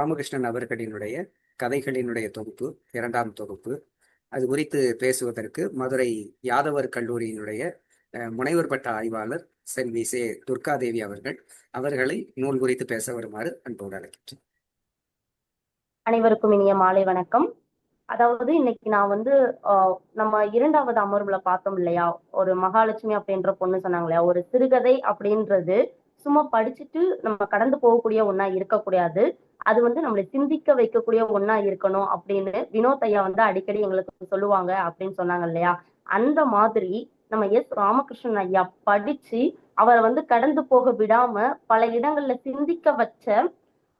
ராமகிருஷ்ணன் அவர்களினுடைய கதைகளினுடைய தொகுப்பு இரண்டாம் தொகுப்பு. அது குறித்து பேசுவதற்கு மதுரை யாதவர் கல்லூரியினுடைய முனைவர் பட்ட ஆய்வாளர் செல்வி சே துர்காதேவி அவர்கள் அவர்களை நூல் குறித்து பேச வருமாறு அன்போடு அழைக்கின்றேன். அனைவருக்கும் இனிய மாலை வணக்கம். அதாவது இன்னைக்கு நான் வந்து ஆஹ், நம்ம இரண்டாவது அமர்வுல பார்த்தோம் இல்லையா? ஒரு மகாலட்சுமி அப்படின்ற பொண்ணு சொன்னாங்க இல்லையா? ஒரு சிறுகதை அப்படின்றது சும்மா படிச்சுட்டு நம்ம கடந்து போகக்கூடிய ஒண்ணா இருக்கக்கூடாது. அது வந்து நம்மளை சிந்திக்க வைக்கக்கூடிய ஒன்னா இருக்கணும் அப்படின்னு வினோத் ஐயா வந்து அடிக்கடி எங்களுக்கு சொல்லுவாங்க அப்படின்னு சொன்னாங்க இல்லையா? அந்த மாதிரி நம்ம எஸ் ராமகிருஷ்ணன் ஐயா படிச்சு அவரை வந்து கடந்து போக விடாம பல இடங்கள்ல சிந்திக்க வச்ச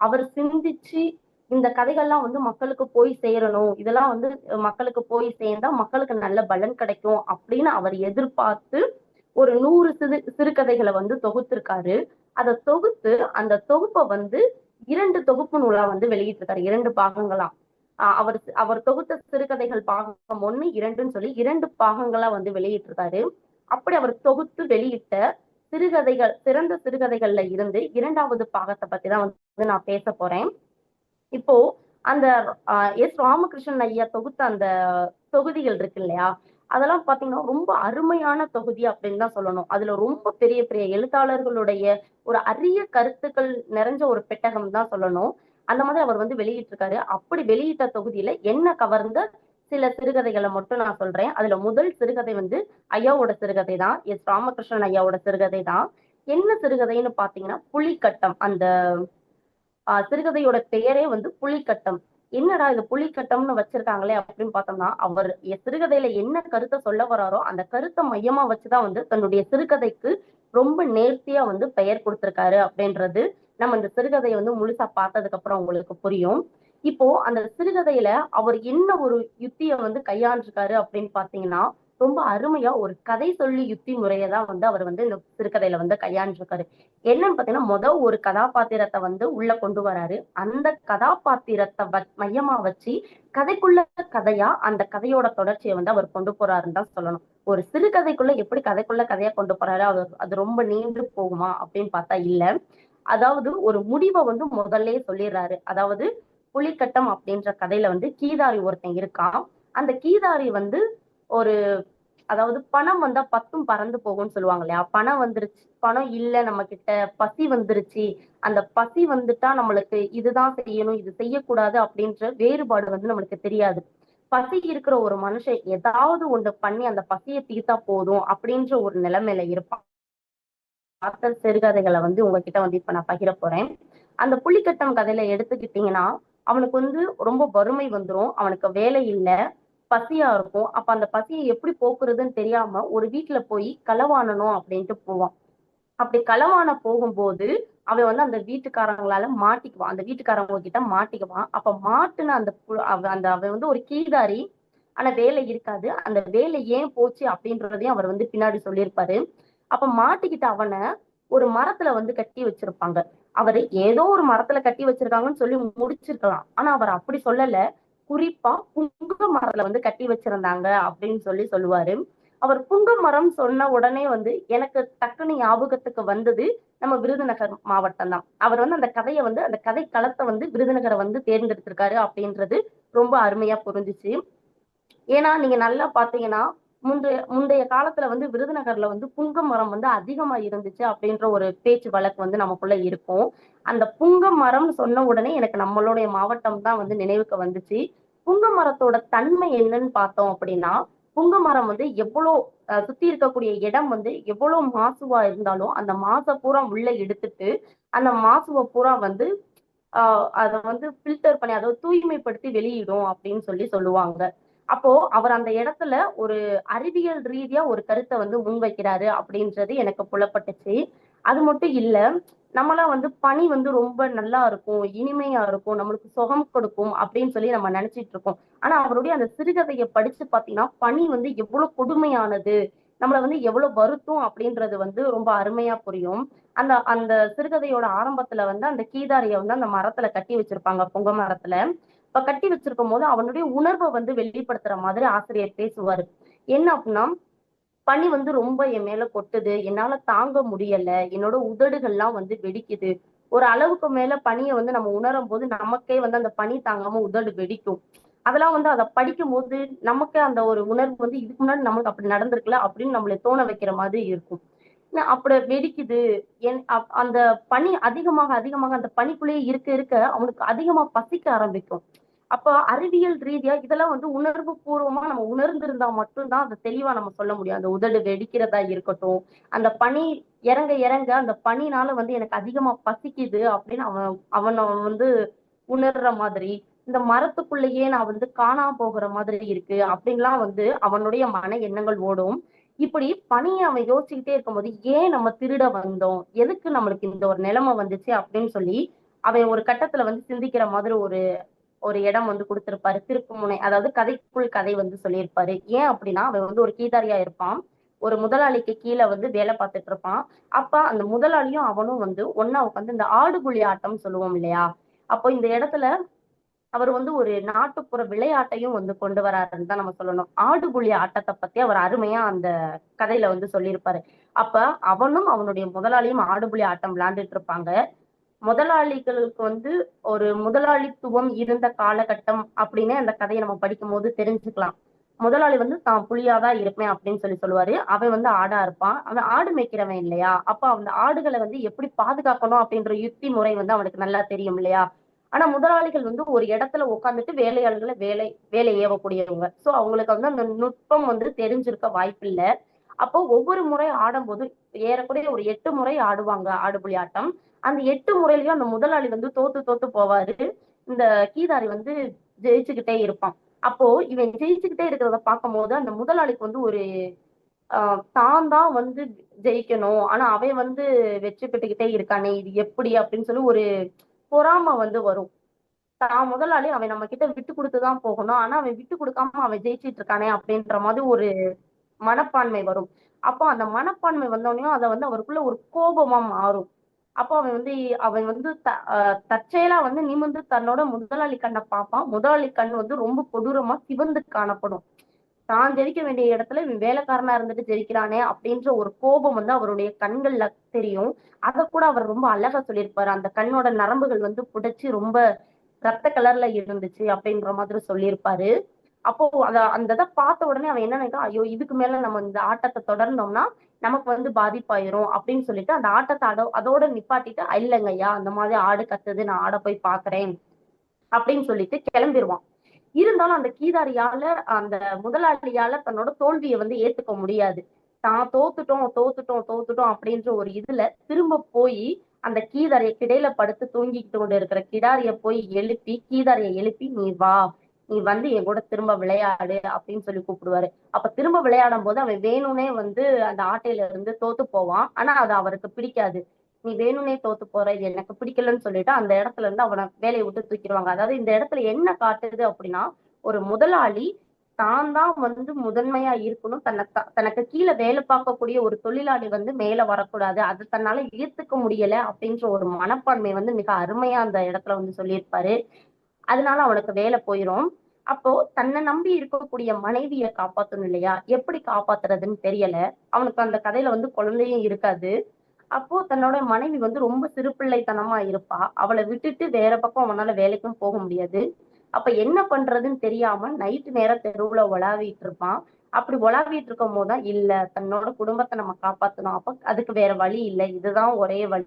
அவர் சிந்திச்சு இந்த கதைகள்லாம் வந்து மக்களுக்கு போய் சேரணும். இதெல்லாம் வந்து மக்களுக்கு போய் சேர்ந்தா மக்களுக்கு நல்ல பலன் கிடைக்கும் அப்படின்னு அவர் எதிர்பார்த்து ஒரு நூறு சிறு சிறுகதைகளை வந்து தொகுத்திருக்காரு. அதை தொகுத்து அந்த தொகுப்பை வந்து இரண்டு தொகுப்பு நூலா வந்து வெளியிட்டிருக்காரு. இரண்டு பாகங்களா ஆஹ் அவர் அவர் தொகுத்த சிறுகதைகள் பாகம் ஒண்ணு இரண்டுன்னு சொல்லி இரண்டு பாகங்களா வந்து வெளியிட்டிருக்காரு. அப்படி அவர் தொகுத்து வெளியிட்ட சிறுகதைகள் சிறந்த சிறுகதைகள்ல இருந்து இரண்டாவது பாகத்தை பத்தி தான் வந்து நான் பேச போறேன். இப்போ அந்த ஆஹ் எஸ் ராமகிருஷ்ணன் ஐயா தொகுத்த அந்த தொகுதிகள் இருக்கு இல்லையா? அதெல்லாம் பாத்தீங்கன்னா ரொம்ப அருமையான தொகுதி அப்படின்னு தான் சொல்லணும். அதுல ரொம்ப பெரிய பெரிய எழுத்தாளர்களுடைய ஒரு அரிய கருத்துக்கள் நிறைஞ்ச ஒரு பெட்டகம் தான் சொல்லணும். அந்த மாதிரி அவர் வந்து வெளியிட்டிருக்காரு. அப்படி வெளியிட்ட தொகுதியில என்ன கவர்ந்த சில சிறுகதைகளை மட்டும் நான் சொல்றேன். அதுல முதல் சிறுகதை வந்து ஐயாவோட சிறுகதை தான். எஸ் ராமகிருஷ்ணன் ஐயாவோட சிறுகதை தான். என்ன சிறுகதைன்னு பாத்தீங்கன்னா புலிக்கட்டம். அந்த சிறுகதையோட பெயரே வந்து புலிக்கட்டம். என்னடா இது புலிக்கட்டம்னு வச்சிருக்காங்களே அப்படின்னு பார்த்தோம்னா அவர் சிறுகதையில என்ன கருத்தை சொல்ல வராரோ அந்த கருத்தை மையமா வச்சுதான் வந்து தன்னுடைய சிறுகதைக்கு ரொம்ப நேர்த்தியா வந்து பெயர் கொடுத்திருக்காரு அப்படின்றது நம்ம இந்த சிறுகதையை வந்து முழுசா பார்த்ததுக்கு அப்புறம் உங்களுக்கு புரியும். இப்போ அந்த சிறுகதையில அவர் என்ன ஒரு யுத்தியை வந்து கையாண்டிருக்காரு அப்படின்னு பாத்தீங்கன்னா ரொம்ப அருமையா ஒரு கதை சொல்லி யுத்தி முறையை தான் வந்து அவர் வந்து இந்த சிறுகதையில வந்து கையாண்டிருக்காரு. என்னன்னு பாத்தீங்கன்னா முதல் ஒரு கதாபாத்திரத்தை வந்து உள்ள கொண்டு வராரு. அந்த கதாபாத்திரத்தை வ- மையமா வச்சு கதைக்குள்ள கதையா அந்த கதையோட தொடர்ச்சியை வந்து அவர் கொண்டு போறாருன்னு தான் சொல்லணும். ஒரு சிறுகதைக்குள்ள எப்படி கதைக்குள்ள கதையா கொண்டு போறாரு அவர் அது ரொம்ப நீண்டு போகுமா அப்படின்னு பார்த்தா இல்ல. அதாவது ஒரு முடிவை வந்து முதல்ல சொல்லிடுறாரு. அதாவது புலிக்கட்டம் அப்படின்ற கதையில வந்து கீதாரி ஒருத்தன் இருக்கான். அந்த கீதாரி வந்து ஒரு அதாவது பணம் வந்தா பத்தும் பறந்து போகும்னு சொல்லுவாங்க இல்லையா? பணம் வந்துருச்சு பணம் இல்ல நம்ம கிட்ட பசி வந்துருச்சு. அந்த பசி வந்துட்டா நம்மளுக்கு இதுதான் செய்யணும் இது செய்யக்கூடாது அப்படின்ற வேறுபாடு வந்து நம்மளுக்கு தெரியாது. பசி இருக்கிற ஒரு மனுஷன் ஏதாவது ஒண்ணு பண்ணி அந்த பசியை தீர்த்தா போதும் அப்படின்ற ஒரு நிலைமையில இருப்பான். பார்த்த சிறுகதைகளை வந்து உங்ககிட்ட வந்து இப்ப நான் பகிர போறேன். அந்த புலிக்கட்டம் கதையில எடுத்துக்கிட்டீங்கன்னா அவனுக்கு வந்து ரொம்ப வறுமை வந்துரும் அவனுக்கு வேலை இல்லை. பசியா இருக்கும். அப்ப அந்த பசியை எப்படி போக்குறதுன்னு தெரியாம ஒரு வீட்டுல போய் களவாணணும் அப்படின்ட்டு போவான். அப்படி களவான போகும்போது அவன் வந்து அந்த வீட்டுக்காரங்களால மாட்டிக்குவான். அந்த வீட்டுக்காரங்க கிட்ட மாட்டிக்குவான். அப்ப மாட்டுன அந்த அவ- அந்த அவன் வந்து ஒரு கீதாரி. ஆனா வேலை இருக்காது. அந்த வேலை ஏன் போச்சு அப்படின்றதையும் அவர் வந்து பின்னாடி சொல்லியிருப்பாரு. அப்ப மாட்டிக்கிட்ட அவனை ஒரு மரத்துல வந்து கட்டி வச்சிருப்பாங்க. அவர் ஏதோ ஒரு மரத்துல கட்டி வச்சிருக்காங்கன்னு சொல்லி முடிச்சிருக்கலாம். ஆனா அவர் அப்படி சொல்லல. குறிப்பா புங்க மரத்துல வந்து கட்டி வச்சிருந்தாங்க அப்படின்னு சொல்லி சொல்லுவாரு. அவர் புங்க மரம் சொன்ன உடனே வந்து எனக்கு டக்குன்னு ஞாபகத்துக்கு வந்தது நம்ம விருதுநகர் மாவட்டம் தான். அவர் வந்து அந்த கதையை வந்து அந்த கதை களத்தை வந்து விருதுநகரை வந்து தேர்ந்தெடுத்திருக்காரு அப்படின்றது ரொம்ப அருமையா புரிஞ்சிச்சு. ஏன்னா நீங்க நல்லா பாத்தீங்கன்னா முந்தைய முந்தைய காலத்துல வந்து விருதுநகர்ல வந்து புங்க மரம் வந்து அதிகமா இருந்துச்சு அப்படின்ற ஒரு பேச்சு வழக்கு வந்து நமக்குள்ள இருக்கும். அந்த புங்க மரம் சொன்ன உடனே எனக்கு நம்மளுடைய மாவட்டம் தான் வந்து நினைவுக்கு வந்துச்சு. புங்க மரத்தோட தன்மை என்னன்னு பார்த்தோம் அப்படின்னா புங்க மரம் வந்து எவ்வளோ சுத்தி இருக்கக்கூடிய இடம் வந்து எவ்வளவு மாசுவா இருந்தாலும் அந்த மாசை பூரா உள்ள எடுத்துட்டு அந்த மாசுவை பூரா வந்து ஆஹ் அதை வந்து ஃபில்டர் பண்ணி அதை தூய்மைப்படுத்தி வெளியிடும் அப்படின்னு சொல்லி சொல்லுவாங்க. அப்போ அவர் அந்த இடத்துல ஒரு அறிவியல் ரீதியா ஒரு கருத்தை வந்து முன்வைக்கிறாரு அப்படின்றது எனக்கு புலப்பட்டுச்சு. அது மட்டும் இல்ல நம்மளாம் வந்து பனி வந்து ரொம்ப நல்லா இருக்கும் இனிமையா இருக்கும் நம்மளுக்கு சுகம் கொடுக்கும் அப்படின்னு சொல்லி நம்ம நினைச்சிட்டு இருக்கோம். ஆனா அவருடைய அந்த சிறுகதையை படிச்சு பாத்தீங்கன்னா பனி வந்து எவ்வளவு கொடுமையானது நம்மளை வந்து எவ்வளவு வருத்தும் அப்படின்றது வந்து ரொம்ப அருமையா புரியும். அந்த அந்த சிறுகதையோட ஆரம்பத்துல வந்து அந்த கீதாரிய வந்து அந்த மரத்துல கட்டி வச்சிருப்பாங்க பொங்க மரத்துல. இப்ப கட்டி வச்சிருக்கும் போது அவனுடைய உணர்வை வந்து வெளிப்படுத்துற மாதிரி ஆசிரியர் பேசுவாரு. என்ன அப்படின்னா பனி வந்து ரொம்ப என் மேல கொட்டுது. என்னால தாங்க முடியல. என்னோட உதடுகள்லாம் வந்து வெடிக்குது. ஒரு அளவுக்கு மேல பனியை வந்து நம்ம உணரும் போது நமக்கே வந்து அந்த பனி தாங்காம உதடு வெடிக்கும். அதெல்லாம் வந்து அதை படிக்கும் போது நமக்கே அந்த ஒரு உணர்வு வந்து இதுக்கு முன்னாடி நமக்கு அப்படி நடந்திருக்கல அப்படின்னு நம்மளை தோண வைக்கிற மாதிரி இருக்கும். அப்படி வெடிக்குது. என் அப்- அந்த பனி அதிகமாக அதிகமாக அந்த பனிக்குள்ளேயே இருக்க இருக்க அவனுக்கு அதிகமா பசிக்க ஆரம்பிக்கும். அப்ப அறிவியல் ரீதியா இதெல்லாம் வந்து உணர்வு பூர்வமா நம்ம உணர்ந்திருந்தா மட்டும்தான் அதை தெளிவா நம்ம சொல்ல முடியும். அந்த உதடு வெடிக்கிறதா இருக்கட்டும் அந்த பனி இறங்க இறங்க அந்த பனினால வந்து எனக்கு அதிகமா பசிக்குது அப்படின்னு அவன் அவனை வந்து உணர்ற மாதிரி இந்த மரத்துக்குள்ளேயே நான் வந்து காணா போகிற மாதிரி இருக்கு அப்படின்லாம் வந்து அவனுடைய மன எண்ணங்கள் ஓடும். இப்படி பணியை அவன் யோசிச்சுக்கிட்டே இருக்கும்போது ஏன் நம்ம திருட வந்தோம்? எதுக்கு நம்மளுக்கு இந்த ஒரு நிலைமை வந்துச்சு அப்படின்னு சொல்லி அவன் ஒரு கட்டத்துல வந்து சிந்திக்கிற மாதிரி ஒரு ஒரு இடம் வந்து கொடுத்திருப்பாரு. திருப்புமுனை அதாவது கதைக்குள் கதை வந்து சொல்லியிருப்பாரு. ஏன் அப்படின்னா அவன் வந்து ஒரு கீதாரியா இருப்பான். ஒரு முதலாளிக்கு கீழே வந்து வேலை பார்த்துட்டு இருப்பான். அப்ப அந்த முதலாளியும் அவனும் வந்து ஒன்னா உட்காந்து இந்த ஆடுபுலி ஆட்டம் சொல்லுவோம் இல்லையா? அப்போ இந்த இடத்துல அவர் வந்து ஒரு நாட்டுப்புற விளையாட்டையும் வந்து கொண்டு வராருன்னு தான் நம்ம சொல்லணும். ஆடுபுலி ஆட்டத்தை பத்தி அவர் அருமையா அந்த கதையில வந்து சொல்லியிருப்பாரு. அப்ப அவனும் அவனுடைய முதலாளியும் ஆடுபுலி ஆட்டம் விளையாண்டுட்டு இருப்பாங்க. முதலாளிகளுக்கு வந்து ஒரு முதலாளித்துவம் இருந்த காலகட்டம் அப்படின்னு அந்த கதையை நம்ம படிக்கும் போது தெரிஞ்சுக்கலாம். முதலாளி வந்து தான் புலியாதான் இருப்பேன் அப்படின்னு சொல்லி சொல்லுவாரு. அவன் வந்து ஆடா இருப்பான். அவன் ஆடு மேய்க்கிறவன் இல்லையா? அப்ப அந்த ஆடுகளை வந்து எப்படி பாதுகாக்கணும் அப்படின்ற யுக்தி முறை வந்து அவனுக்கு நல்லா தெரியும் இல்லையா? ஆனா முதலாளிகள் வந்து ஒரு இடத்துல உட்காந்துட்டு வேலையாளர்களை வேலை வேலை ஏவக்கூடியவங்க. சோ அவங்களுக்கு வந்து அந்த நுட்பம் வந்து தெரிஞ்சிருக்க வாய்ப்பில்லை. அப்போ ஒவ்வொரு முறை ஆடும்போது ஏறக்குறைய ஒரு எட்டு முறை ஆடுவாங்க ஆடுபுலி ஆட்டம். அந்த எட்டு முறையிலயும் அந்த முதலாளி வந்து தோத்து தோத்து போவாரு. இந்த கீதாரி வந்து ஜெயிச்சுக்கிட்டே இருப்பான். அப்போ இவன் ஜெயிச்சுக்கிட்டே இருக்கிறத பார்க்கும்போது அந்த முதலாளிக்கு வந்து ஒரு தான் தான் வந்து ஜெயிக்கணும். ஆனா அவன் வந்து வெற்றி பெற்றுக்கிட்டே இருக்கானே இது எப்படி அப்படின்னு சொல்லி ஒரு பொறாமை வந்து வரும். தான் முதலாளி அவன் நம்ம கிட்ட விட்டு கொடுத்துதான் போகணும். ஆனா அவன் விட்டு கொடுக்காம அவன் ஜெயிச்சிட்டு இருக்கானே அப்படின்ற மாதிரி ஒரு மனப்பான்மை வரும். அப்போ அந்த மனப்பான்மை வந்தோடனே அதை வந்து அவருக்குள்ள ஒரு கோபமா மாறும். அப்போ அவன் வந்து அவன் வந்து த தற்செயலா வந்து நிமிர்ந்து தன்னோட முதலாளி கண்ணை பார்ப்பான் முதலாளி கண் வந்து ரொம்ப கொடூரமா சிவந்து காணப்படும். தான் ஜெயிக்க வேண்டிய இடத்துல இவன் வேலைக்காரனா இருந்துட்டு ஜெயிக்கிறானே அப்படின்ற ஒரு கோபம் வந்து அவருடைய கண்கள்ல தெரியும். அதை கூட அவர் ரொம்ப அழகா சொல்லியிருப்பாரு. அந்த கண்ணோட நரம்புகள் வந்து புடைச்சு ரொம்ப ரத்த கலர்ல இருந்துச்சு அப்படின்ற மாதிரி சொல்லியிருப்பாரு. அப்போ அத அந்த இதை பார்த்த உடனே அவன் என்ன நினைக்கிறான்? ஐயோ இதுக்கு மேல நம்ம இந்த ஆட்டத்தை தொடர்ந்தோம்னா நமக்கு வந்து பாதிப்பாயிரும் அப்படின்னு சொல்லிட்டு அந்த ஆட்டத்தை அட அதோட நிப்பாட்டிட்டு இல்லைங்கய்யா அந்த மாதிரி ஆடு கத்துது நான் ஆட போய் பாக்குறேன் அப்படின்னு சொல்லிட்டு கிளம்பிடுவான் இருந்தாலும் அந்த கீதாரியால அந்த முதலாளியால தன்னோட தோல்வியை வந்து ஏத்துக்க முடியாது. தான் தோத்துட்டோம் தோத்துட்டோம் தோத்துட்டோம் அப்படின்ற ஒரு இதுல திரும்ப போய் அந்த கீதாரிய கிடையில படுத்து தூங்கிக்கிட்டு கொண்டு இருக்கிற கிடாரிய போய் எழுப்பி கீதாரிய எழுப்பி நீ வா நீ வந்து என் கூட திரும்ப விளையாடு அப்படின்னு சொல்லி கூப்பிடுவாரு. அப்ப திரும்ப விளையாடும் போது அவன் வேணும்னே வந்து அந்த ஆட்டையில இருந்து தோத்து போவான். ஆனா அது அவருக்கு பிடிக்காது. நீ வேணும்னே தோத்து போற இது எனக்கு பிடிக்கலன்னு சொல்லிட்டு அந்த இடத்துல இருந்து அவனை வேலையை விட்டு தூக்கிடுவாங்க. அதாவது இந்த இடத்துல என்ன காட்டுது அப்படின்னா ஒரு முதலாளி தான் தான் வந்து முதன்மையா இருக்கணும். தன்னை தனக்கு கீழே வேலை பார்க்கக்கூடிய ஒரு தொழிலாளி வந்து மேல வரக்கூடாது. அது தன்னால ஈர்த்துக்க முடியல அப்படின்ற ஒரு மனப்பான்மை வந்து மிக அருமையா அந்த இடத்துல வந்து சொல்லியிருப்பாரு. அதனால அவனுக்கு வேலை போயிரும். அப்போ தன்னை நம்பி இருக்கக்கூடிய மனைவியை காப்பாத்தணும் இல்லையா? எப்படி காப்பாத்துறதுன்னு தெரியல. அவனுக்கு அந்த கதையில வந்து குழந்தையும் இருக்காது. அப்போ தன்னோட மனைவி வந்து ரொம்ப சிறுபிள்ளைத்தனமா இருப்பா. அவளை விட்டுட்டு வேற பக்கம் அவனால வேலைக்கும் போக முடியாது. அப்ப என்ன பண்றதுன்னு தெரியாம நைட்டு நேரம் தெருவுல உலாவிட்டு இருப்பான். அப்படி உலாவிட்டு இருக்கும் போதுதான் இல்ல தன்னோட குடும்பத்தை நம்ம காப்பாத்தணும். அப்ப அதுக்கு வேற வழி இல்லை. இதுதான் ஒரே வழி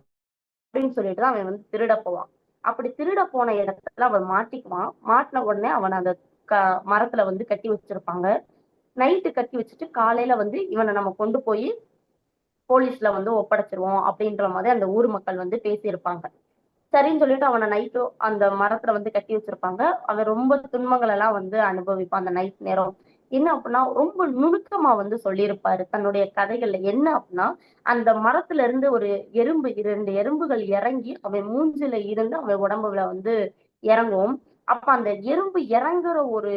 அப்படின்னு சொல்லிட்டு தான் அவன் வந்து திருட போவான். அப்படி திருட போன இடத்துல அவன் மாட்டிக்குவான். மாட்டின உடனே அவன் அந்த க மரத்துல வந்து கட்டி வச்சிருப்பாங்க. நைட்டு கட்டி வச்சுட்டு காலையில வந்து இவனை நம்ம கொண்டு போய் போலீஸ்ல வந்து ஒப்படைச்சிருவோம் அப்படின்ற மாதிரி அந்த ஊர் மக்கள் வந்து பேசியிருப்பாங்க. சரின்னு சொல்லிட்டு அவனை நைட்டு அந்த மரத்துல வந்து கட்டி வச்சிருப்பாங்க. அவன் ரொம்ப துன்பங்கள் எல்லாம் வந்து அனுபவிப்பான் அந்த நைட் நேரம். என்ன அப்படின்னா ரொம்ப நுணுக்கமா வந்து சொல்லியிருப்பாரு. தன்னுடைய கதைகள்ல என்ன அப்படின்னா அந்த மரத்துல இருந்து ஒரு எறும்பு இரண்டு எறும்புகள் இறங்கி அவன் மூஞ்சில இருந்து அவன் உடம்புல வந்து இறங்கும். அப்ப அந்த எறும்பு இறங்குற ஒரு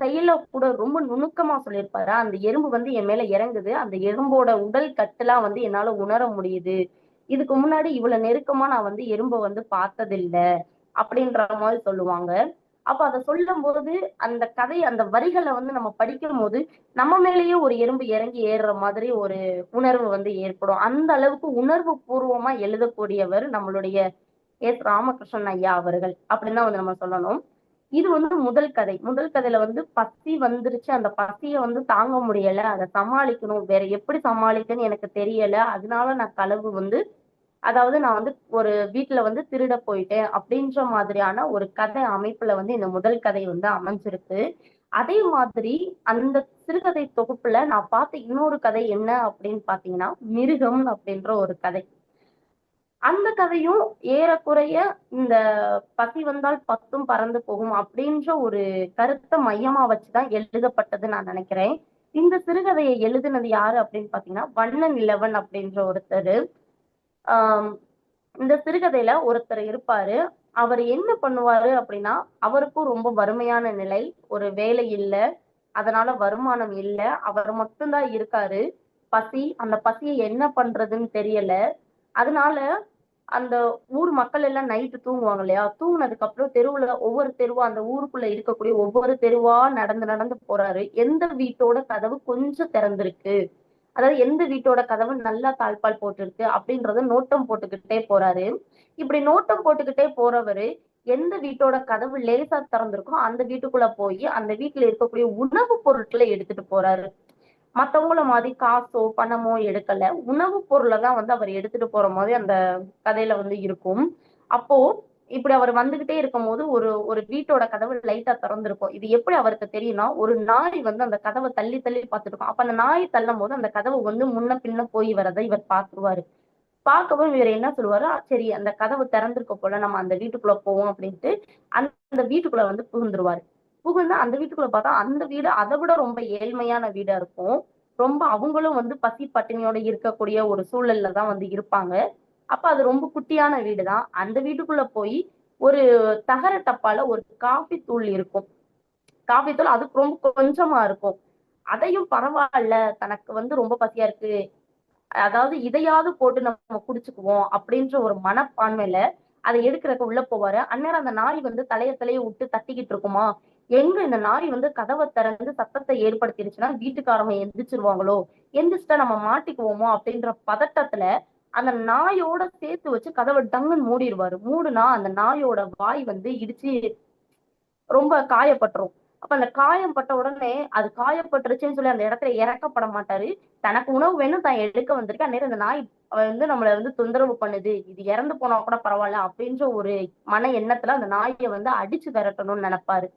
செயல கூட ரொம்ப நுணுக்கமா சொல்லியிருப்பாரு. அந்த எறும்பு வந்து என் மேல இறங்குது. அந்த எறும்போட உடல் கட்டுலாம் வந்து என்னால உணர முடியுது. இதுக்கு முன்னாடி இவ்வளவு நெருக்கமா நான் வந்து எறும்பை வந்து பார்த்ததில்ல அப்படின்ற மாதிரி சொல்லுவாங்க. அப்ப அதை சொல்லும் போது அந்த கதை அந்த வரிகளை வந்து நம்ம படிக்கும் போது நம்ம மேலேயே ஒரு எறும்பு இறங்கி ஏறுற மாதிரி ஒரு உணர்வு வந்து ஏற்படும். அந்த அளவுக்கு உணர்வு பூர்வமா எழுதக்கூடியவர் நம்மளுடைய எஸ் ராமகிருஷ்ணன் ஐயா அவர்கள் அப்படின்னு தான் வந்து நம்ம சொல்லணும். இது வந்து முதல் கதை. முதல் கதையில வந்து பசி வந்துருச்சு. அந்த பசிய வந்து தாங்க முடியல. அதை சமாளிக்கணும். வேற எப்படி சமாளிக்கன்னு எனக்கு தெரியல. அதனால நான் களவு வந்து அதாவது நான் வந்து ஒரு வீட்டுல வந்து திருட போயிட்டேன் அப்படின்ற மாதிரியான ஒரு கதை அமைப்புல வந்து இந்த முதல் கதை வந்து அமைஞ்சிருக்கு. அதே மாதிரி அந்த சிறுகதை தொகுப்புல நான் பார்த்த இன்னொரு கதை என்ன அப்படின்னு பாத்தீங்கன்னா மிருகம் அப்படின்ற ஒரு கதை. அந்த கதையும் ஏறக்குறைய இந்த பசி வந்தால் பத்தும் பறந்து போகும் அப்படின்ற ஒரு கருத்தை மையமா வச்சுதான் எழுதப்பட்டது நான் நினைக்கிறேன். இந்த சிறுகதையை எழுதினது யாரு அப்படின்னு பாத்தீங்கன்னா வண்ணன் இலவன் அப்படின்ற ஒருத்தர். ஆஹ் இந்த சிறுகதையில ஒருத்தர் இருப்பாரு. அவர் என்ன பண்ணுவாரு அப்படின்னா அவருக்கும் ரொம்ப வறுமையான நிலை ஒரு வேலை இல்ல அதனால வருமானம் இல்ல அவர் மட்டும்தான் இருக்காரு. பசி அந்த பசியை என்ன பண்றதுன்னு தெரியல. அதனால அந்த ஊர் மக்கள் எல்லாம் நைட்டு தூங்குவாங்க இல்லையா? தூங்கினதுக்கு அப்புறம் தெருவுல ஒவ்வொரு தெருவா அந்த ஊருக்குள்ள இருக்கக்கூடிய ஒவ்வொரு தெருவா நடந்து நடந்து போறாரு. எந்த வீட்டோட கதவு கொஞ்சம் திறந்திருக்கு. அதாவது எந்த வீட்டோட கதவு நல்லா தாழ்பால் போட்டிருக்கு அப்படின்றத நோட்டம் போட்டுக்கிட்டே போறாரு. இப்படி நோட்டம் போட்டுக்கிட்டே போறவரு எந்த வீட்டோட கதவு லேசா திறந்திருக்கோ அந்த வீட்டுக்குள்ள போய் அந்த வீட்டுல இருக்கக்கூடிய உணவுப் பொருட்களை எடுத்துட்டு போறாரு. மத்தவங்கள மாதிரி காசோ பணமோ எடுக்கல. உணவுப் பொருளை தான் வந்து அவர் எடுத்துட்டு போற மாதிரி அந்த கதையில வந்து இருக்கும். அப்போ இப்படி அவர் வந்துகிட்டே இருக்கும் போது ஒரு ஒரு வீட்டோட கதவு லைட்டா திறந்திருக்கும். இது எப்படி அவருக்கு தெரியும்னா ஒரு நாய் வந்து அந்த கதவை தள்ளி தள்ளி பார்த்துருக்கும். அப்ப அந்த நாய் தள்ளும் போது அந்த கதவு வந்து முன்ன பின்ன போய் வரதை இவர் பார்த்துருவாரு. பார்க்கவும் இவர் என்ன சொல்லுவாரு? சரி அந்த கதவு திறந்திருக்க போல நம்ம அந்த வீட்டுக்குள்ள போவோம் அப்படின்ட்டு அந்த வீட்டுக்குள்ள வந்து புகுந்துருவாரு. புகுந்து அந்த வீட்டுக்குள்ள பார்த்தா அந்த வீடு அதை விட ரொம்ப ஏழ்மையான வீடா இருக்கும். ரொம்ப அவங்களும் வந்து பசி பட்டினியோட இருக்கக்கூடிய ஒரு சூழல்ல தான் வந்து இருப்பாங்க. அப்ப அது ரொம்ப குட்டியான வீடு தான் அந்த வீட்டுக்குள்ள போய் ஒரு தகர டப்பால ஒரு காஃபி தூள் இருக்கும். காஃபி தூள் அதுக்கு ரொம்ப கொஞ்சமா இருக்கும். அதையும் பரவாயில்ல. தனக்கு வந்து ரொம்ப பசியா இருக்கு. அதாவது இதையாவது போட்டு நம்ம குடிச்சுக்குவோம் அப்படின்ற ஒரு மனப்பான்மையில அதை எடுக்கிறக்க உள்ள போவாரு. அந்நேரம் அந்த நாய் வந்து தலைய தலைய விட்டு தட்டிக்கிட்டு இருக்குமா? எங்க இந்த நாய் வந்து கதவை திறந்து சத்தத்தை ஏற்படுத்திடுச்சுன்னா வீட்டுக்காரவங்க எந்திரிச்சிருவாங்களோ? எந்திரிச்சிட்டா நம்ம மாட்டிக்குவோமோ? அப்படின்ற பதட்டத்துல அந்த நாயோட சேர்த்து வச்சு கதவை டங்குன்னு மூடிடுவாரு மூடுனா அந்த நாயோட வாய் வந்து இடிச்சு ரொம்ப காயப்பட்டுரும். அப்ப அந்த காயம் பட்ட உடனே அது காயப்பட்டுருச்சுன்னு சொல்லி அந்த இடத்துல இறக்கப்பட மாட்டாரு. தனக்கு உணவு வேணும் தான் எடுக்க வந்திருக்கு. அந்நேரம் அந்த நாய் வந்து நம்மளை வந்து தொந்தரவு பண்ணுது. இது இறந்து போனா கூட பரவாயில்ல அப்படின்ற ஒரு மன எண்ணத்துல அந்த நாயை வந்து அடிச்சு விரட்டணும்னு நினைப்பாரு.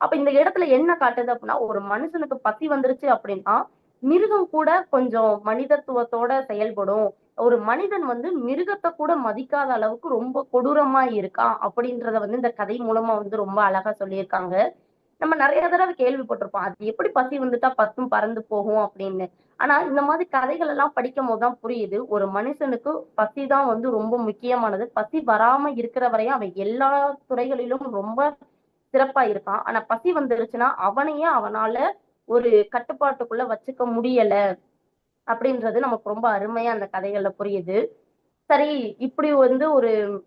அப்ப இந்த இடத்துல என்ன காட்டுது அப்படின்னா ஒரு மனுஷனுக்கு பசி வந்துருச்சு அப்படின்னா மிருகம் கூட கொஞ்சம் மனிதத்துவத்தோட செயல்படும். ஒரு மனிதன் வந்து மிருகத்தை கூட மதிக்காத அளவுக்கு ரொம்ப கொடூரமா இருக்கான் அப்படின்றத வந்து இந்த கதை மூலமா வந்து ரொம்ப அழகா சொல்லியிருக்காங்க. நம்ம நிறைய தடவை கேள்விப்பட்டிருப்போம். அது எப்படி பசி வந்துட்டா பத்தும் பறந்து போகும் அப்படின்னு. ஆனா இந்த மாதிரி கதைகள் எல்லாம் படிக்கும் போதுதான் புரியுது. ஒரு மனுஷனுக்கு பசி தான் வந்து ரொம்ப முக்கியமானது. பசி வராம இருக்கிற வரையும் அவன் எல்லா துறைகளிலும் ரொம்ப சிறப்பா இருக்கான். ஆனா பசி வந்துருச்சுன்னா அவனையே அவனால ஒரு கட்டுப்பாட்டுக்குள்ள வச்சுக்க முடியல. அப்படின்றது நமக்கு ரொம்ப அருமையா அந்த கதைகள்ல புரியுது. சரி இப்படி வந்து ஒரு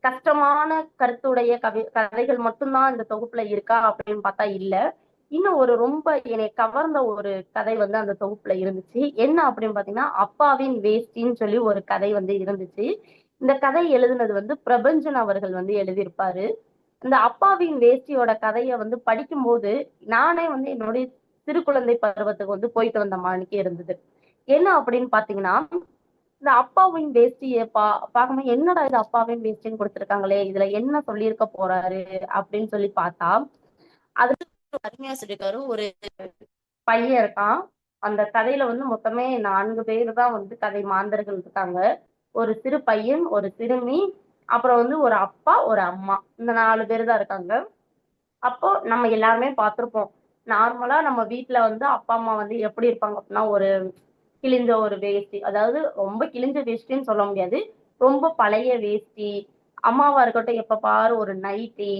கஷ்டமான கருத்துடைய கவி கதைகள் மட்டும்தான் இந்த தொகுப்புல இருக்கா அப்படின்னு பார்த்தா இல்ல. இன்னும் ஒரு ரொம்ப என்னை கவர்ந்த ஒரு கதை வந்து அந்த தொகுப்புல இருந்துச்சு. என்ன அப்படின்னு பாத்தீங்கன்னா அப்பாவின் வேஷ்டின்னு சொல்லி ஒரு கதை வந்து இருந்துச்சு. இந்த கதை எழுதுனது வந்து பிரபஞ்சன் அவர்கள் வந்து எழுதியிருப்பாரு. இந்த அப்பாவின் வேஷ்டியோட கதையை வந்து படிக்கும்போது நானே வந்து என்னுடைய சிறு குழந்தை பருவத்துக்கு வந்து போயிட்டு வந்த மாதிரிக்கு இருந்தது. என்ன அப்படின்னு பாத்தீங்கன்னா இந்த அப்பாவின் வேஷ்டியை பா பார்க்கும்போது என்னடா இது அப்பாவின் வேஷ்டின்னு கொடுத்துருக்காங்களே இதுல என்ன சொல்லியிருக்க போறாரு அப்படின்னு சொல்லி பார்த்தா அது அருமையா சொல்லியிருக்காரு. ஒரு பையன் இருக்கான். அந்த கதையில வந்து மொத்தமே நான்கு பேர் தான் வந்து கதை மாந்தர்கள் இருக்காங்க. ஒரு சிறு பையன் ஒரு சிறுமி அப்புறம் வந்து ஒரு அப்பா ஒரு அம்மா. இந்த நாலு பேர் தான் இருக்காங்க. அப்போ நம்ம எல்லாருமே பார்த்திருப்போம். நார்மலா நம்ம வீட்டுல வந்து அப்பா அம்மா வந்து எப்படி இருப்பாங்க அப்படின்னா ஒரு கிழிஞ்ச ஒரு வேஷ்டி அதாவது ரொம்ப கிழிஞ்ச வேஷ்டின்னு சொல்ல முடியாது. ரொம்ப பழைய வேஷ்டி அம்மாவா இருக்கட்டும் எப்ப பாரு ஒரு நைட்டி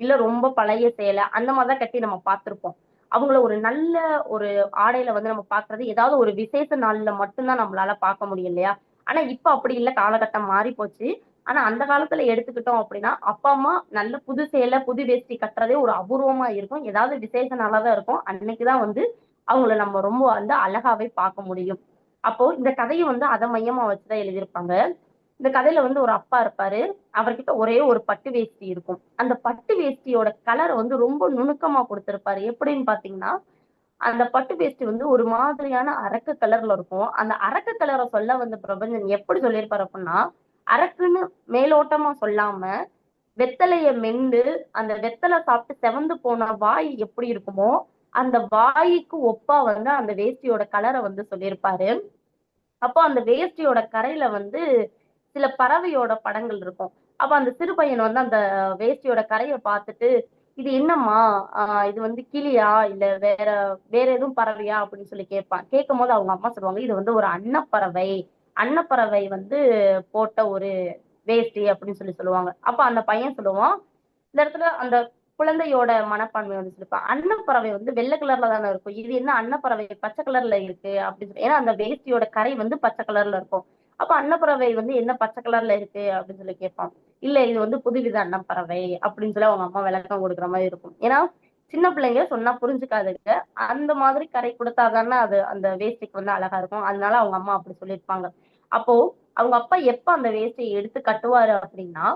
இல்ல ரொம்ப பழைய சேலை அந்த மாதிரிதான் கட்டி நம்ம பார்த்திருப்போம். அவங்கள ஒரு நல்ல ஒரு ஆடையில வந்து நம்ம பாக்குறது ஏதாவது ஒரு விசேஷ நாள்ல மட்டும்தான் நம்மளால பார்க்க முடியும் இல்லையா? ஆனா இப்ப அப்படி இல்ல. காலகட்டம் மாறி போச்சு. ஆனா அந்த காலத்துல எடுத்துக்கிட்டோம் அப்படின்னா அப்பா அம்மா நல்ல புது சேலை புது வேஷ்டி கட்டுறதே ஒரு அபூர்வமா இருக்கும். ஏதாவது விசேஷ நாளாதான் இருக்கும். அன்னைக்குதான் வந்து அவங்கள நம்ம ரொம்ப வந்து அழகாவே பார்க்க முடியும். அப்போ இந்த கதையை வந்து அதை மையமா வச்சுதான் எழுதியிருப்பாங்க. இந்த கதையில வந்து ஒரு அப்பா இருப்பாரு. அவர்கிட்ட ஒரே ஒரு பட்டு வேஷ்டி இருக்கும். அந்த பட்டு வேஷ்டியோட கலரை வந்து ரொம்ப நுணுக்கமா கொடுத்திருப்பாரு. எப்படின்னு பாத்தீங்கன்னா அந்த பட்டு வேஷ்டி வந்து ஒரு மாதிரியான அரக்கு கலர்ல இருக்கும். அந்த அரக்கு கலரை சொல்ல வந்த பிரபஞ்சன் எப்படி சொல்லியிருப்பாரு அப்படின்னா அரக்குன்னு மேலோட்டமா சொல்லாம வெத்தலைய மெண்டு அந்த வெத்தலை சாப்பிட்டு செவந்து போன வாய் எப்படி இருக்குமோ அந்த வாய்க்கு ஒப்பா வந்து அந்த வேஷ்டியோட கலரை வந்து சொல்லியிருப்பாரு. அப்போ அந்த வேஷ்டியோட கரையில வந்து சில பறவையோட படங்கள் இருக்கும். அப்ப அந்த சிறு பையன் வந்து அந்த வேஷ்டியோட கரையை பார்த்துட்டு இது என்னம்மா? ஆஹ் இது வந்து கிளியா? இல்ல வேற வேற எதுவும் பறவையா? அப்படின்னு சொல்லி கேட்பான். கேட்கும் போது அவங்க அம்மா சொல்லுவாங்க இது வந்து ஒரு அன்னப்பறவை. அன்னப்பறவை வந்து போட்ட ஒரு வேஷ்டி அப்படின்னு சொல்லி சொல்லுவாங்க. அப்ப அந்த பையன் சொல்லுவான் இந்த இடத்துல அந்த குழந்தையோட மனப்பான்மை வந்து சொல்லிப்பான் அன்னப்பறவை வந்து வெள்ளை கலர்ல தானே இருக்கும். இது என்ன அன்னப்பறவை? பச்சை கலர்ல இருக்கு அப்படின்னு சொல்லி. ஏன்னா அந்த வேஷ்டியோட கரை வந்து பச்சை கலர்ல இருக்கும். அப்ப அன்னப்பறவை வந்து என்ன பச்சை கலர்ல இருக்கு அப்படின்னு சொல்லி கேட்பான். இல்ல இது வந்து புதுவித அன்னப்பறவை அப்படின்னு சொல்லி அவங்க அம்மா விளக்கம் கொடுக்குற மாதிரி இருக்கும். ஏன்னா சின்ன பிள்ளைங்க சொன்னா புரிஞ்சுக்காதுங்க. அந்த மாதிரி கரை கொடுத்தாதானே அது அந்த வேஷ்டிக்கு வந்து அழகா இருக்கும். அதனால அவங்க அம்மா அப்படி சொல்லியிருப்பாங்க. அப்போ அவங்க அப்பா எப்ப அந்த வேஷ்டியை எடுத்து கட்டுவாரு அப்படின்னா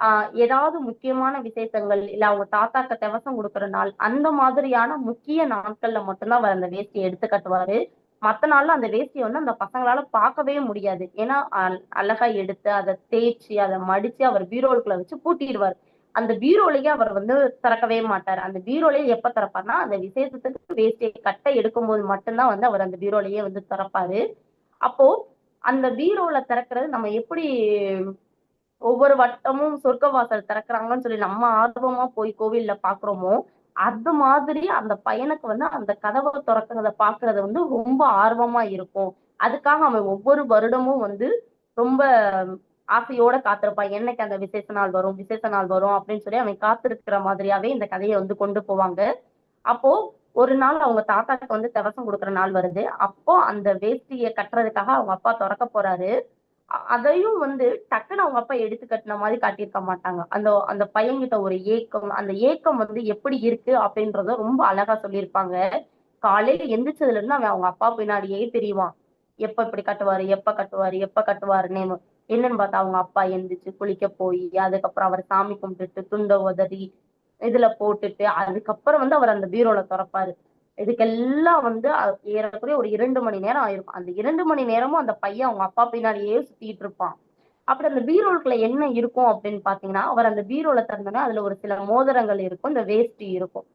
ஆஹ் ஏதாவது முக்கியமான விசேஷங்கள் இல்ல அவங்க தாத்தாக்கு திவசம் கொடுக்குற நாள் அந்த மாதிரியான முக்கிய நாட்கள்ல மட்டும்தான் அவர் அந்த வேஷ்டியை எடுத்து கட்டுவாரு. மத்த நாள்ல அந்த வேஷ்டியை வந்து அந்த பசங்களால பார்க்கவே முடியாது. ஏன்னா அ- அழகா எடுத்து அதை தேய்ச்சி அதை மடிச்சு அவர் பீரோலுக்குள்ள வச்சு பூட்டிடுவார். அந்த பீரோலையே அவர் வந்து திறக்கவே மாட்டார். அந்த பீரோலையே எப்ப திறப்பார்னா அந்த விசேஷத்துக்கு வேஷ்டியை கட்டை எடுக்கும்போது மட்டும்தான் வந்து அவர் அந்த பீரோலையே வந்து திறப்பாரு. அப்போ அந்த பீரோல திறக்கிறது நம்ம எப்படி ஒவ்வொரு வட்டமும் சொர்க்க வாசல் திறக்கிறாங்கன்னு சொல்லி நம்ம ஆர்வமா போய் கோவில்ல பாக்குறோமோ அது மாதிரி அந்த பையனுக்கு வந்து அந்த கதவை திறக்கிறத பாக்குறது வந்து ரொம்ப ஆர்வமா இருக்கும். அதுக்காக அவன் ஒவ்வொரு வருடமும் வந்து ரொம்ப ஆசையோட காத்திருப்பான். என்னைக்கு அந்த விசேஷ நாள் வரும் விசேஷ நாள் வரும் அப்படின்னு சொல்லி அவன் காத்திருக்கிற மாதிரியாவே இந்த கதையை வந்து கொண்டு போவாங்க. அப்போ ஒரு நாள் அவங்க தாத்தாக்கு வந்து தவசம் கொடுக்குற நாள் வருது. அப்போ அந்த வேஷ்டியை கட்டுறதுக்காக அவங்க அப்பா திறக்க போறாரு. அதையும் வந்து டக்குன்னு அவங்க அப்பா எடுத்து கட்டின மாதிரி காட்டியிருக்க மாட்டாங்க. அந்த அந்த பையன்கிட்ட ஒரு ஏக்கம் அந்த ஏக்கம் வந்து எப்படி இருக்கு அப்படின்றத ரொம்ப அழகா சொல்லியிருப்பாங்க. காலையில எந்திரிச்சதுல இருந்து அவன் அவங்க அப்பா பின்னாடியே தெரியுவான் எப்ப இப்படி கட்டுவாரு எப்ப கட்டுவாரு எப்ப கட்டுவாருன்னு என்னன்னு பார்த்தா அவங்க அப்பா எந்திரிச்சு குளிக்க போய் அதுக்கப்புறம் அவர் சாமி கும்பிட்டுட்டு துண்ட உதறி இதுல போட்டுட்டு அதுக்கப்புறம் வந்து அவர் அந்த பீரோல திறப்பாரு. இதுக்கெல்லாம் வந்து ஏறக்குறைய ஒரு இரண்டு மணி நேரம் ஆயிருக்கும். அந்த இரண்டு மணி நேரமும் அந்த பையன் அவங்க அப்பா பின்னாடியே சுத்திட்டு இருப்பான். அப்படி அந்த பீரோலுக்குள்ள என்ன இருக்கும் அப்படின்னு பாத்தீங்கன்னா அவர் அந்த பீரோல திறந்தோன்னா அதுல ஒரு சில மோதிரங்கள் இருக்கும் இந்த வேஷ்டி இருக்கும்.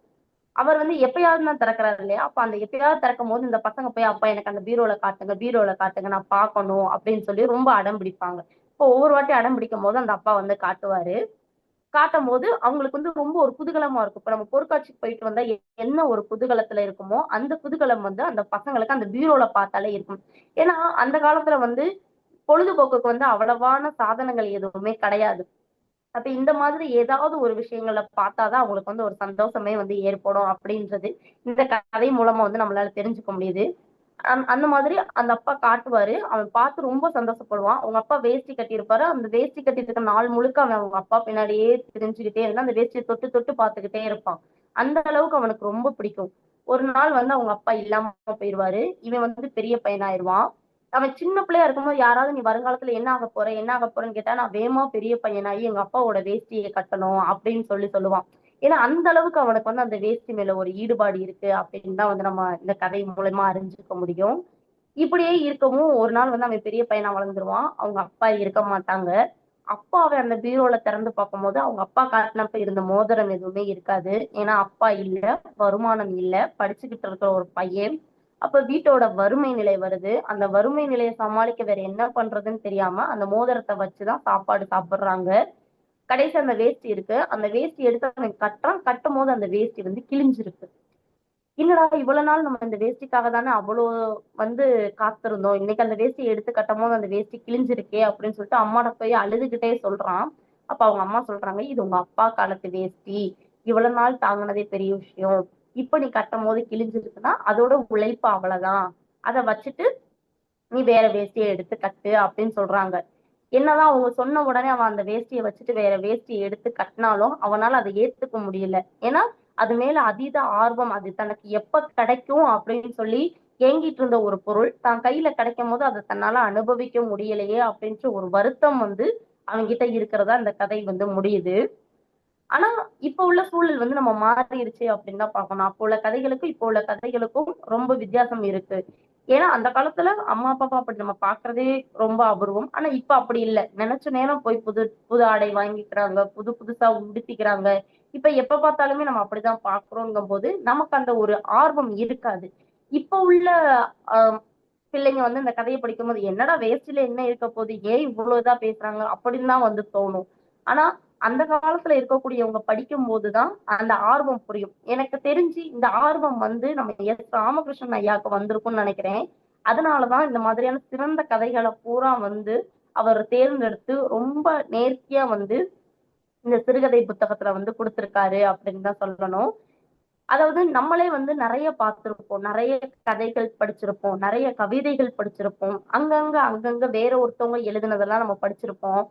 அவர் வந்து எப்பயாவது தான் திறக்கிறாரு இல்லையா? அப்ப அந்த எப்பயாவது திறக்கும் போது இந்த பசங்க போய் அப்பா எனக்கு அந்த பீரோல காட்டுங்க பீரோல காட்டுங்க நான் பாக்கணும் அப்படின்னு சொல்லி ரொம்ப அடம் பிடிப்பாங்க. இப்போ ஒவ்வொரு வாட்டி அடம் பிடிக்கும் போது அந்த அப்பா வந்து காட்டுவாரு. காட்டும் போது அவங்களுக்கு வந்து ரொம்ப ஒரு குதூகலமா இருக்கும். இப்ப நம்ம பொருட்காட்சிக்கு போயிட்டு வந்தா என்ன ஒரு குதூகலத்துல இருக்குமோ அந்த குதூகலம் வந்து அந்த பசங்களுக்கு அந்த பீரோல பார்த்தாலே இருக்கும். ஏன்னா அந்த காலத்துல வந்து பொழுதுபோக்குக்கு வந்து அவ்வளவான சாதனங்கள் எதுவுமே கிடையாது. அப்ப இந்த மாதிரி ஏதாவது ஒரு விஷயங்கள பார்த்தாதான் அவங்களுக்கு வந்து ஒரு சந்தோஷமே வந்து ஏற்படும் அப்படின்றது இந்த கதை மூலமா வந்து நம்மளால தெரிஞ்சுக்க முடியுது. அந்த- மாதிரி அந்த அப்பா காட்டுவாரு. அவன் பார்த்து ரொம்ப சந்தோஷப்படுவான். அவங்க அப்பா வேஷ்டி கட்டியிருப்பாரு. அந்த வேஷ்டி கட்டிட்டு இருக்க நாள் முழுக்க அவன் அவங்க அப்பா பின்னாடியே தெரிஞ்சுக்கிட்டே இருந்தா அந்த வேஷ்டியை தொட்டு தொட்டு பார்த்துக்கிட்டே இருப்பான். அந்த அளவுக்கு அவனுக்கு ரொம்ப பிடிக்கும். ஒரு நாள் வந்து அவங்க அப்பா இல்லாம போயிருவாரு. இவன் வந்து பெரிய பையனாயிருவான். அவன் சின்ன பிள்ளையா இருக்கும்போது யாராவது நீ வருங்காலத்துல என்ன ஆக போற? என்ன ஆக போறேன்னு கேட்டா நான் வேகமா பெரிய பையனாகி எங்க அப்பாவோட வேஷ்டியை கட்டணும் அப்படின்னு சொல்லி சொல்லுவான். ஏன்னா அந்த அளவுக்கு அவனுக்கு வந்து அந்த வேஷ்டி மேல ஒரு ஈடுபாடு இருக்கு அப்படின்னு தான் வந்து நம்ம இந்த கதை மூலமா அறிஞ்சுக்க முடியும். இப்படியே இருக்கவும் ஒரு நாள் வந்து அவன் பெரிய பையனா வளர்ந்துருவான். அவங்க அப்பா இருக்க மாட்டாங்க. அப்பா அவன் அந்த பீரோல திறந்து பார்க்கும்போது அவங்க அப்பா காட்டினப்ப இருந்த மோதிரம் எதுவுமே இருக்காது. ஏன்னா அப்பா இல்ல வருமானம் இல்ல படிச்சுக்கிட்டு இருக்கிற ஒரு பையன். அப்ப வீட்டோட வறுமை நிலை வருது. அந்த வறுமை நிலையை சமாளிக்க வேற என்ன பண்றதுன்னு தெரியாம அந்த மோதிரத்தை வச்சுதான் சாப்பாடு சாப்பிடுறாங்க. கடைசி அந்த வேஷ்டி இருக்கு. அந்த வேஷ்டி எடுத்து அவன் கட்டுறான் கட்டும் போது அந்த வேஷ்டி வந்து கிழிஞ்சிருக்கு. என்னடா இவ்வளவு நாள் நம்ம இந்த வேஷ்டிக்காக தானே அவ்வளோ வந்து காத்திருந்தோம். இன்னைக்கு அந்த வேஸ்டி எடுத்து கட்டும் போது அந்த வேஷ்டி கிழிஞ்சிருக்கே அப்படின்னு சொல்லிட்டு அம்மாட்ட போய் அழுதுகிட்டே சொல்றான். அப்ப அவங்க அம்மா சொல்றாங்க இது உங்க அப்பா காலத்து வேஷ்டி இவ்வளவு நாள் தாங்கினதே பெரிய விஷயம். இப்ப நீ கட்டும் போது கிழிஞ்சிருக்குன்னா அதோட உழைப்பு அவ்வளவுதான். அதை வச்சுட்டு நீ வேற வேஷ்டியை எடுத்து கட்டு அப்படின்னு சொல்றாங்க. என்னதான் அவங்க சொன்ன உடனே அவன் அந்த வேஷ்டியை வச்சுட்டு வேற வேஷ்டியை எடுத்து கட்டினாலும் அவனால அதை ஏத்துக்க முடியல. ஏன்னா அது மேல அதீத ஆர்வம் அது தனக்கு எப்ப கிடைக்கும் அப்படின்னு சொல்லி ஏங்கிட்டு இருந்த ஒரு பொருள் தான் கையில கிடைக்கும் போது அதை தன்னால அனுபவிக்க முடியலையே அப்படின்ற ஒரு வருத்தம் வந்து அவன்கிட்ட இருக்கிறதா இந்த கதை வந்து முடியுது. ஆனா இப்ப உள்ள சூழல் வந்து நம்ம மாறிடுச்சு அப்படின்னு தான் பார்க்கணும். அப்போ உள்ள கதைகளுக்கும் இப்போ உள்ள கதைகளுக்கும் ரொம்ப வித்தியாசம் இருக்கு. ஏன்னா அந்த காலத்துல அம்மா அப்பா அப்படி நம்ம பாக்குறதே ரொம்ப அபூர்வம். ஆனா இப்ப அப்படி இல்லை. நினைச்ச நேரம் போய் புது புது ஆடை வாங்கிக்கிறாங்க புது புதுசா உடுத்திக்கிறாங்க. இப்ப எப்ப பார்த்தாலுமே நம்ம அப்படிதான் பாக்குறோங்கும் போது நமக்கு அந்த ஒரு ஆர்வம் இருக்காது. இப்ப உள்ள பிள்ளைங்க வந்து இந்த கதையை படிக்கும்போது என்னடா வேஸ்ட்ல என்ன இருக்க போகுது? ஏன் இவ்வளவுதான் பேசுறாங்க? அப்படின்னு தான் வந்து தோணும். ஆனா அந்த காலத்துல இருக்கக்கூடியவங்க படிக்கும் போதுதான் அந்த ஆர்வம் புரியும். எனக்கு தெரிஞ்சு இந்த ஆர்வம் வந்து நம்ம எஸ் ராமகிருஷ்ணன் ஐயாவுக்கு வந்திருக்கும்னு நினைக்கிறேன். அதனாலதான் இந்த மாதிரியான சிறந்த கதைகளை பூரா வந்து அவர் தேர்ந்தெடுத்து ரொம்ப நேர்த்தியா வந்து இந்த சிறுகதை புத்தகத்துல வந்து கொடுத்திருக்காரு அப்படின்னு தான் சொல்லணும். அதாவது நம்மளே வந்து நிறைய பார்த்திருப்போம். நிறைய கதைகள் படிச்சிருப்போம். நிறைய கவிதைகள் படிச்சிருப்போம். அங்கங்க அங்கங்க வேற ஒருத்தவங்க எழுதுனதெல்லாம் நம்ம படிச்சிருப்போம்.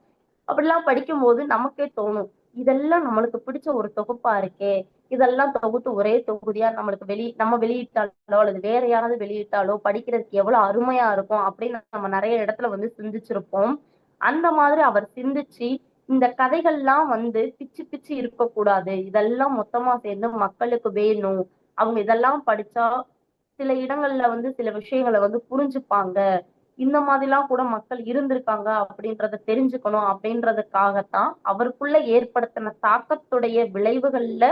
அப்படிலாம் படிக்கும்போது நமக்கே தோணும். இதெல்லாம் நம்மளுக்கு பிடிச்ச ஒரு தொகுப்பா இருக்கே. இதெல்லாம் தொகுத்து ஒரே தொகுதியா நம்மளுக்கு வெளி நம்ம வெளியிட்டாலோ அல்லது வேற யாராவது வெளியிட்டாலோ படிக்கிறதுக்கு எவ்வளவு அருமையா இருக்கும் அப்படின்னு நம்ம நிறைய இடத்துல வந்து சிந்திச்சிருப்போம். அந்த மாதிரி அவர் சிந்திச்சு இந்த கதைகள்லாம் வந்து பிச்சு பிச்சு இருக்கக்கூடாது. இதெல்லாம் மொத்தமா சேர்ந்து மக்களுக்கு வேணும். அவங்க இதெல்லாம் படிச்சா சில இடங்கள்ல வந்து சில விஷயங்களை வந்து புரிஞ்சுப்பாங்க. இந்த மாதிரிலாம் கூட மக்கள் இருந்திருக்காங்க அப்படின்றத தெரிஞ்சுக்கணும் அப்படின்றதுக்காகத்தான் அவருக்குள்ள ஏற்படுத்தின தாக்கத்துடைய விளைவுகள்ல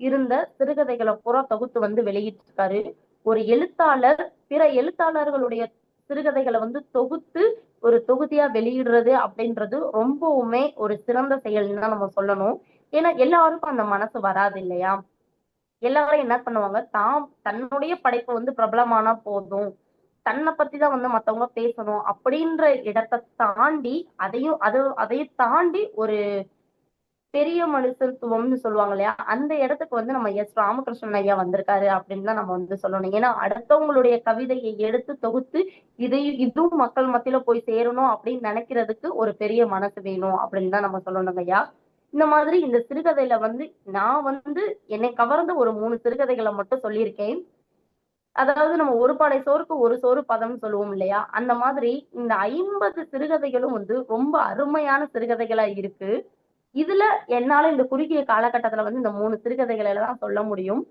இருந்த சிறுகதைகளை பூரா தொகுத்து வந்து வெளியிட்டிருக்காரு. ஒரு எழுத்தாளர் பிற எழுத்தாளர்களுடைய சிறுகதைகளை வந்து தொகுத்து ஒரு தொகுதியா வெளியிடுறது அப்படின்றது ரொம்பவுமே ஒரு சிறந்த செயல்னு தான் நம்ம சொல்லணும். ஏன்னா எல்லாருக்கும் அந்த மனசு வராது இல்லையா? எல்லாரும் என்ன பண்ணுவாங்க? தாம் தன்னுடைய படைப்பு வந்து பிரபலமானா போதும். தன்னை பத்தி தான் வந்து மத்தவங்க பேசணும் அப்படின்ற இடத்தை தாண்டி அதையும் அது அதையும் தாண்டி ஒரு பெரிய மனுஷத்துவம்னு சொல்லுவாங்க இல்லையா? அந்த இடத்துக்கு வந்து நம்ம எஸ் ராமகிருஷ்ணன் ஐயா வந்திருக்காரு அப்படின்னு தான் நம்ம வந்து சொல்லணும். ஏன்னா அடுத்தவங்களுடைய கவிதையை எடுத்து தொகுத்து இதையும் இதுவும் மக்கள் மத்தியில போய் சேரணும் அப்படின்னு நினைக்கிறதுக்கு ஒரு பெரிய மனசு வேணும் அப்படின்னு தான் நம்ம சொல்லணுங்க ஐயா. இந்த மாதிரி இந்த சிறுகதையில வந்து நான் வந்து என்னை கவர்ந்த ஒரு மூணு சிறுகதைகளை மட்டும் சொல்லியிருக்கேன். அதாவது நம்ம ஒரு பாடை சோறுக்கு ஒரு சோறு பதம் சொல்லுவோம் இல்லையா? அந்த மாதிரி இந்த ஐம்பது சிறுகதைகளும் வந்து ரொம்ப அருமையான சிறுகதைகளா இருக்கு. இதுல என்னால இந்த குறுகிய காலகட்டத்துல வந்து இந்த மூணு சிறுகதைகளை தான் சொல்ல முடியும்.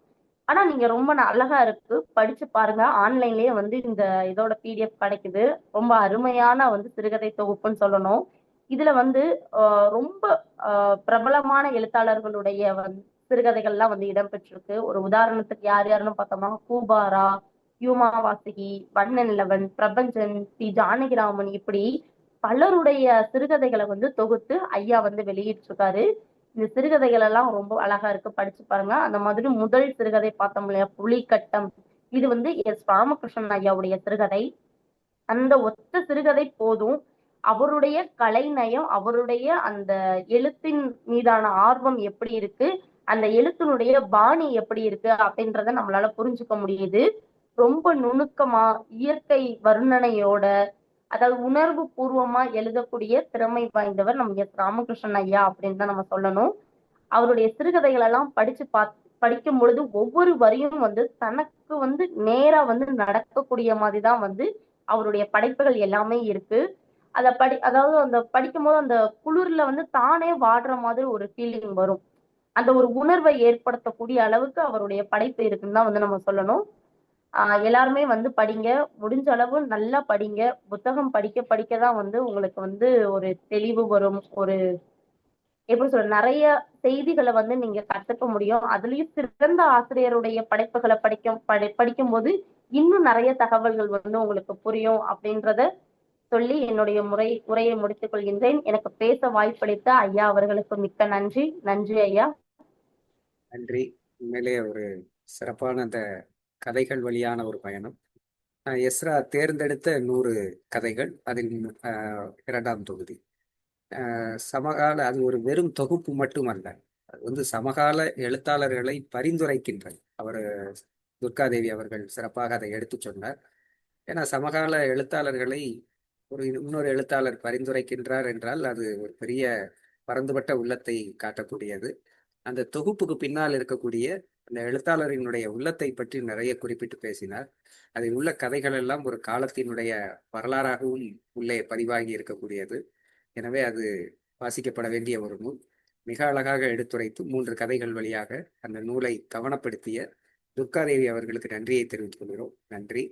ஆனா நீங்க ரொம்ப அழகா இருக்கு. படிச்சு பாருங்க. ஆன்லைன்லயே வந்து இந்த இதோட பிடிஎஃப் கிடைக்குது. ரொம்ப அருமையான வந்து சிறுகதை தொகுப்புன்னு சொல்லணும். இதுல வந்து ரொம்ப பிரபலமான எழுத்தாளர்களுடைய வந்து சிறுகதைகள்லாம் வந்து இடம்பெற்றிருக்கு. ஒரு உதாரணத்துக்கு யார் யாருன்னு பார்த்தோம்னா கூபாரா யூமா வாசுகி வண்ணன் லவன் பிரபஞ்சன் சி ஜானகிராமன் இப்படி பலருடைய சிறுகதைகளை வந்து தொகுத்து ஐயா வந்து வெளியிட்டிருக்காரு. இந்த சிறுகதைகள் எல்லாம் ரொம்ப அழகா இருக்கு. படிச்சு பாருங்க. அந்த மாதிரி முதல் சிறுகதை பார்த்தோம் இல்லையா? புலிக்கட்டம். இது வந்து எஸ் ராமகிருஷ்ணன் ஐயாவுடைய சிறுகதை. அந்த ஒத்த சிறுகதை போதும் அவருடைய கலைநயம் அவருடைய அந்த எழுத்தின் மீதான ஆர்வம் எப்படி இருக்கு? அந்த எழுத்தினுடைய பாணி எப்படி இருக்கு அப்படின்றத நம்மளால புரிஞ்சுக்க முடியுது. ரொம்ப நுணுக்கமா இயற்கை வர்ணனையோட அதாவது உணர்வு பூர்வமா எழுதக்கூடிய திறமை வாய்ந்தவர் நம்ம எஸ் ராமகிருஷ்ணன் ஐயா அப்படின்னு தான் நம்ம சொல்லணும். அவருடைய சிறுகதைகள் எல்லாம் படிச்சு பா படிக்கும் பொழுது ஒவ்வொரு வரியும் வந்து தனக்கு வந்து நேரா வந்து நடக்கக்கூடிய மாதிரி தான் வந்து அவருடைய படைப்புகள் எல்லாமே இருக்கு. அதை படி அதாவது அந்த படிக்கும் போது அந்த குளிர்ல வந்து தானே வாடுற மாதிரி ஒரு ஃபீலிங் வரும். அந்த ஒரு உணர்வை ஏற்படுத்தக்கூடிய அளவுக்கு அவருடைய படைப்பு இருக்குன்னு தான் வந்து நம்ம சொல்லணும். ஆஹ் எல்லாருமே வந்து படிங்க. முடிஞ்ச அளவு நல்லா படிங்க. புத்தகம் படிக்க படிக்க தான் வந்து உங்களுக்கு வந்து ஒரு தெளிவு வரும். ஒரு எப்படி சொல்ற நிறைய செய்திகளை வந்து நீங்க கத்துக்க முடியும். அதுலயும் சிறந்த ஆசிரியருடைய படைப்புகளை படிக்கும் படி படிக்கும் போது இன்னும் நிறைய தகவல்கள் வந்து உங்களுக்கு புரியும் அப்படின்றத சொல்லி என்னுடைய முறை உரையை முடித்துக் கொள்கின்றேன். எனக்கு பேச வாய்ப்பளித்த ஐயா அவர்களுக்கு மிக்க நன்றி. நன்றி ஐயா. நன்றி. உண்மையிலே ஒரு சிறப்பான அந்த கதைகள் வழியான ஒரு பயணம். எஸ்ரா தேர்ந்தெடுத்த நூறு கதைகள் அதில் இரண்டாம் தொகுதி. சமகால அது ஒரு வெறும் தொகுப்பு மட்டுமல்ல அது வந்து சமகால எழுத்தாளர்களை பரிந்துரைக்கின்றது. அவர் துர்காதேவி அவர்கள் சிறப்பாக அதை எடுத்து சொன்னார். ஏன்னா சமகால எழுத்தாளர்களை ஒரு இன்னொரு எழுத்தாளர் பரிந்துரைக்கின்றார் என்றால் அது ஒரு பெரிய பரந்துபட்ட உள்ளத்தை காட்டக்கூடியது. அந்த தொகுப்புக்கு பின்னால் இருக்கக்கூடிய அந்த எழுத்தாளரினுடைய உள்ளத்தை பற்றி நிறைய குறிப்பிட்டு பேசினார். அதில் உள்ள கதைகள் எல்லாம் ஒரு காலத்தினுடைய வரலாறாகவும் உள்ளே பதிவாகி இருக்கக்கூடியது. எனவே அது வாசிக்கப்பட வேண்டிய ஒரு நூல். மிக அழகாக எடுத்துரைத்து மூன்று கதைகள் வழியாக அந்த நூலை கவனப்படுத்திய துர்காதேவி அவர்களுக்கு நன்றியை தெரிவித்துக் கொள்கிறோம். நன்றி.